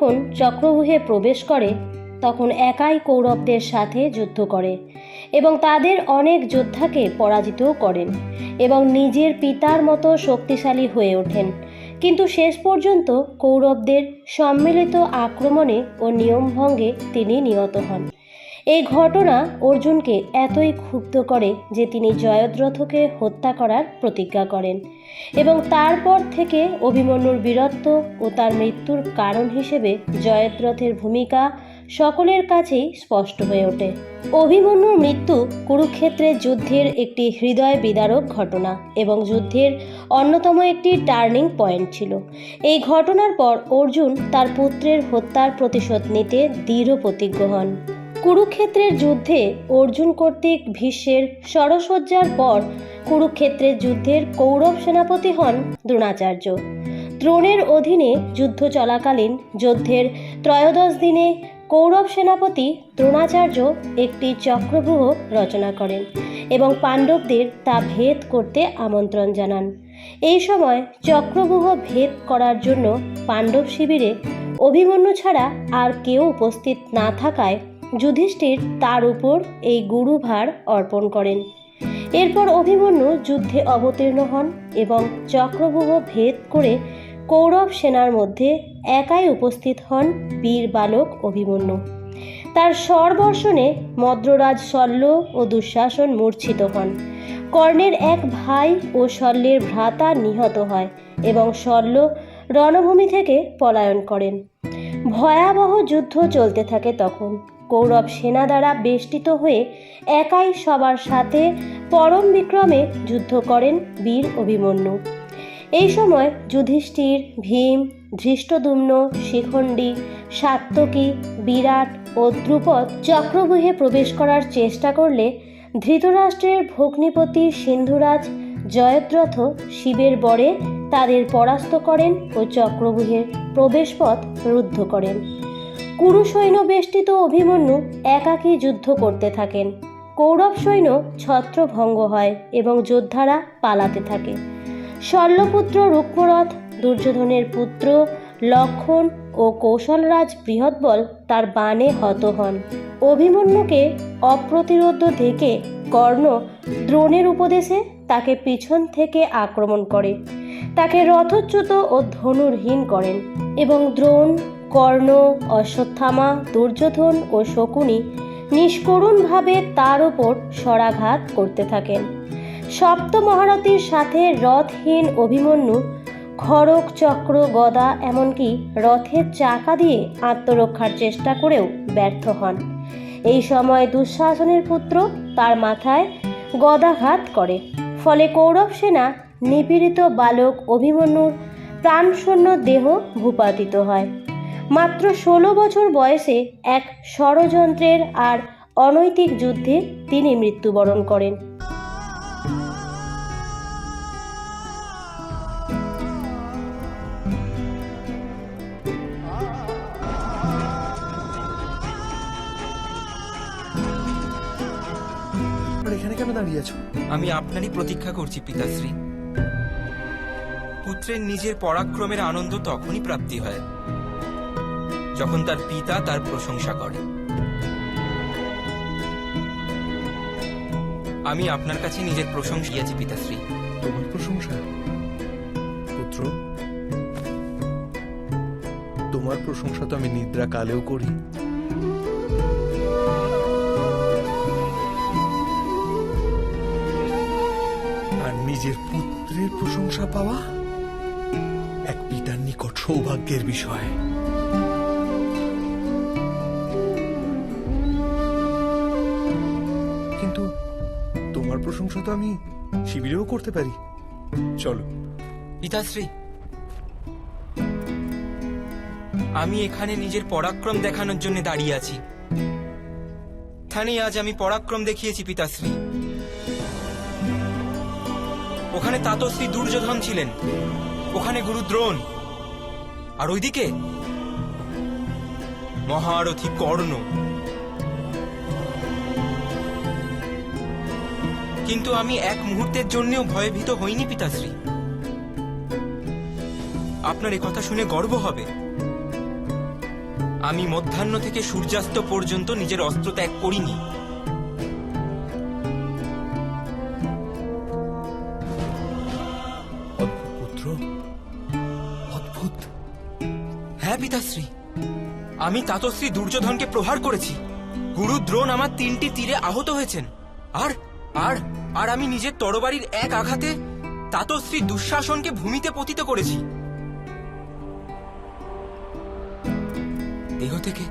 যখন চক্রভূহে প্রবেশ করে, তখন একাই কৌরবদের সাথে যুদ্ধ করে এবং তাদের অনেক যোদ্ধাকে পরাজিতও করেন এবং নিজের পিতার মতো শক্তিশালী হয়ে ওঠেন। কিন্তু শেষ পর্যন্ত কৌরবদের সম্মিলিত আক্রমণে ও নিয়মভঙ্গে তিনি নিহত হন। এই ঘটনা অর্জুনকে এতই ক্ষুব্ধ করে যে তিনি জয়দ্রথকে হত্যা করার প্রতিজ্ঞা করেন এবং তারপর থেকে অভিমন্যুর বীরত্ব ও তার মৃত্যুর কারণ হিসেবে জয়দ্রথের ভূমিকা সকলের কাছেই স্পষ্ট হয়ে ওঠে। অভিমন্যুর মৃত্যু কুরুক্ষেত্রের যুদ্ধের একটি হৃদয় বিদারক ঘটনা এবং যুদ্ধের অন্যতম একটি টার্নিং পয়েন্ট ছিল। এই ঘটনার পর অর্জুন তার পুত্রের হত্যার প্রতিশোধ নিতে দৃঢ় প্রতিজ্ঞ হন। কুরুক্ষেত্রের যুদ্ধে অর্জুন কর্তৃক ভীষ্মের ষড়সজ্জার পর কুরুক্ষেত্রের যুদ্ধের কৌরব সেনাপতি হন দ্রোণাচার্য। দ্রোণের অধীনে যুদ্ধ চলাকালীন যুদ্ধের ত্রয়োদশ দিনে কৌরব সেনাপতি দ্রোণাচার্য একটি চক্রব্যূহ রচনা করেন এবং পাণ্ডবদের তা ভেদ করতে আমন্ত্রণ জানান। এই সময় চক্রব্যূহ ভেদ করার জন্য পাণ্ডব শিবিরে অভিমন্যু ছাড়া আর কেউ উপস্থিত না থাকায় যুধিষ্ঠির তার উপর এই গুরুভার অর্পণ করেন। এরপর অভিমন্যু যুদ্ধে অবতীর্ণ হন এবং চক্রব্যূহ ভেদ করে কৌরব সেনার মধ্যে একাই উপস্থিত হন বীর বালক অভিমন্যু। তার স্বরবর্ষণে মদ্ররাজ শল্য ও দুঃশাসন মূর্ছিত হন। কর্ণের এক ভাই ও শল্যের ভ্রাতা নিহত হয় এবং শল্য রণভূমি থেকে পলায়ন করেন। ভয়াবহ যুদ্ধ চলতে থাকে তখন। কৌরব সেনা দ্বারা বেষ্টিত হয়ে একাই সবার সাথে পরম বিক্রমে যুদ্ধ করেন বীর অভিমন্যু। এই সময় যুধিষ্ঠির, ভীম, ধৃষ্টদুম্ন, শিখণ্ডী সাত্তকী বিরাট ও দ্রুপদ চক্রব্যূহে প্রবেশ করার চেষ্টা করলে ধৃতরাষ্ট্রের ভগ্নিপতি সিন্ধুরাজ জয়দ্রথ শিবের বরে তাদের পরাস্ত করেন ও চক্রব্যূহের প্রবেশপথ রুদ্ধ করেন। কুরু সৈন্য বেষ্টিত অভিমন্যু একাকী যুদ্ধ করতে থাকেন। কৌরব সৈন্য ছত্রভঙ্গ হয় এবং যোদ্ধারা পালাতে থাকে। শল্যপুত্র রুক্মরথ, দুর্যোধনের পুত্র লক্ষণ ও কৌশলরাজ বৃহৎবল তার বাণে হত হন। অভিমন্যুকে অপ্রতিরোধ দেখে কর্ণ দ্রোণের উপদেশে তাকে পিছন থেকে আক্রমণ করে। তাকে রথচ্যুত ও ধনুর্হীন করেন এবং দ্রোণ কর্ণ, অশ্বত্থামা, দুর্যোধন ও শকুনি নিষ্করুণভাবে তার ওপর সরাঘাত করতে থাকেন। সপ্ত মহারথীর সাথে রথহীন অভিমন্যু খড়ক চক্র, গদা এমনকি রথের চাকা দিয়ে আত্মরক্ষার চেষ্টা করেও ব্যর্থ হন। এই সময় দুঃশাসনের পুত্র তার মাথায় গদাঘাত করে। ফলে কৌরব সেনা, নিপীড়িত বালক অভিমন্যুর প্রাণশূন্য দেহ ভূপাতিত হয়। মাত্র ষোলো বছর বয়সে এক ষড়যন্ত্রের আর অনৈতিক যুদ্ধে তিনি মৃত্যুবরণ করেন। এখানে কেন দাঁড়িয়ে আছো? আমি আপনারই প্রতীক্ষা করছি পিতাশ্রী। পুত্রের নিজের পরাক্রমের আনন্দ তখনই প্রাপ্তি হয়। যখন তার পিতা তার প্রশংসা করে। আমি আপনার কাছে নিজের প্রশংসা দিয়েছি পিতাশ্রী তোমার প্রশংসা? পুত্র, তোমার প্রশংসা তো আমি নিদ্রা কালেও করি। আর নিজের পুত্রের প্রশংসা পাওয়া এক পিতার নিকট সৌভাগ্যের বিষয়। প্রশংসা তো আমি শিবিরেও করতে পারি। চলো। পিতাশ্রী, আমি এখানে নিজের পরাক্রম দেখানোর জন্য দাঁড়িয়ে আছি। এখানেই আজ আমি পরাক্রম দেখিয়েছি, পিতাশ্রী। ওখানে তাতশ্রী দুর্যোধন ছিলেন। ওখানে গুরু দ্রোণ। আর ওইদিকে মহারথী কর্ণ। কিন্তু আমি এক মুহূর্তের জন্যও ভয়ভীত হইনি পিতাশ্রী। আপনার এ কথা শুনে গর্ব হবে। আমি মধ্যাহ্ন থেকে সূর্যাস্ত পর্যন্ত নিজের অস্ত্র ত্যাগ করিনি। পুত্র। অদ্ভুত। হ্যাঁ পিতাশ্রী। আমি তাতশ্রী দুর্যোধনকে প্রহার করেছি। গুরু দ্রোণ আমার তিনটি তীরে আহত হয়েছেন। আর আর আর আমি নিজের তরবারির এক আঘাতে তাতশ্রী দুঃশাসনকে ভূমিতে পতিত করেছি। দেহ থেকে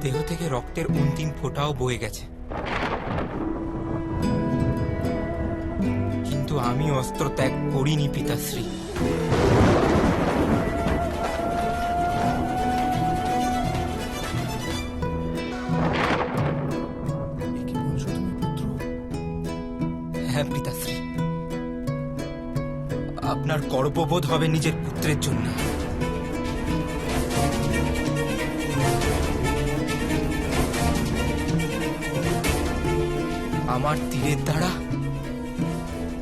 দেহ থেকে রক্তের অন্তিম ফোঁটাও বয়ে গেছে। কিন্তু আমি অস্ত্র ত্যাগ করিনি, পিতাশ্রী। গর্ববোধ হবে নিজের পুত্রের জন্য। আমার তীরের দ্বারা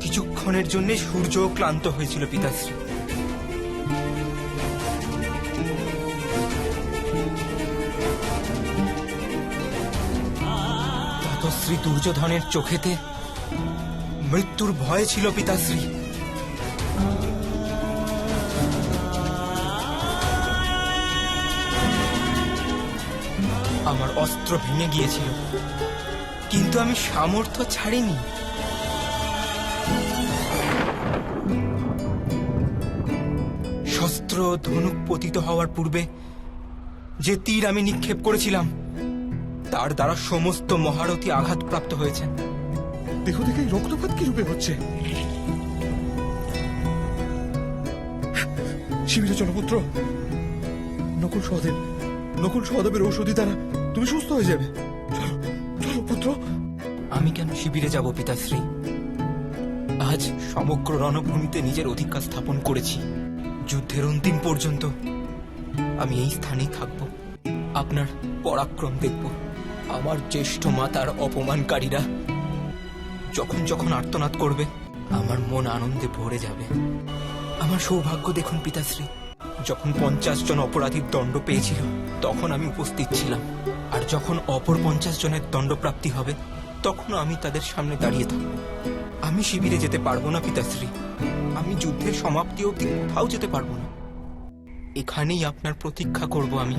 কিছুক্ষণের জন্য সূর্য ক্লান্ত হয়েছিল, পিতাশ্রী। ততশ্রী দুর্যোধনের চোখেতে মৃত্যুর ভয় ছিল, পিতাশ্রী। আমার অস্ত্র ভেঙে গিয়েছিল। কিন্তু আমি সামর্থ্য ছাড়িনি। শস্ত্র ধনুক পতিত হওয়ার পূর্বে যে তীর আমি নিক্ষেপ করেছিলাম, তার দ্বারা সমস্ত মহারথী আঘাতপ্রাপ্ত দেহ থেকে এই রক্তপাত কি রূপে হচ্ছে? শিবিরে চলো পুত্র নকুল সহদেব, নকুল সহদেবের ঔষধি দ্বারা তুমি সুস্থ হয়ে যাবে। চলো, পুত্র। আমি কেন শিবিরে যাব, পিতাশ্রী? আজ সমগ্র রণভূমিতে নিজের অধিকার স্থাপন করেছি। যুদ্ধের অন্তিম পর্যন্ত আমি এই স্থানেই থাকব। আপনার পরাক্রম দেখব। আমার জ্যেষ্ঠ মাতার অপমানকারীরা যখন যখন আর্তনাদ করবে, আমার মন আনন্দে ভরে যাবে। আমার সৌভাগ্য দেখুন, পিতাশ্রী, যখন পঞ্চাশ জন অপরাধীর দণ্ড পেয়েছিল তখন আমি উপস্থিত ছিলাম। আর যখন অপর পঞ্চাশ জনের দণ্ডপ্রাপ্তি হবে, তখনও আমি তাদের সামনে দাঁড়িয়ে থাকব। আমি শিবিরে যেতে পারব না, পিতাশ্রী। আমি যুদ্ধের সমাপ্তি অবধি কোথাও যেতে পারব না। এখানেই আপনার প্রতীক্ষা করব আমি।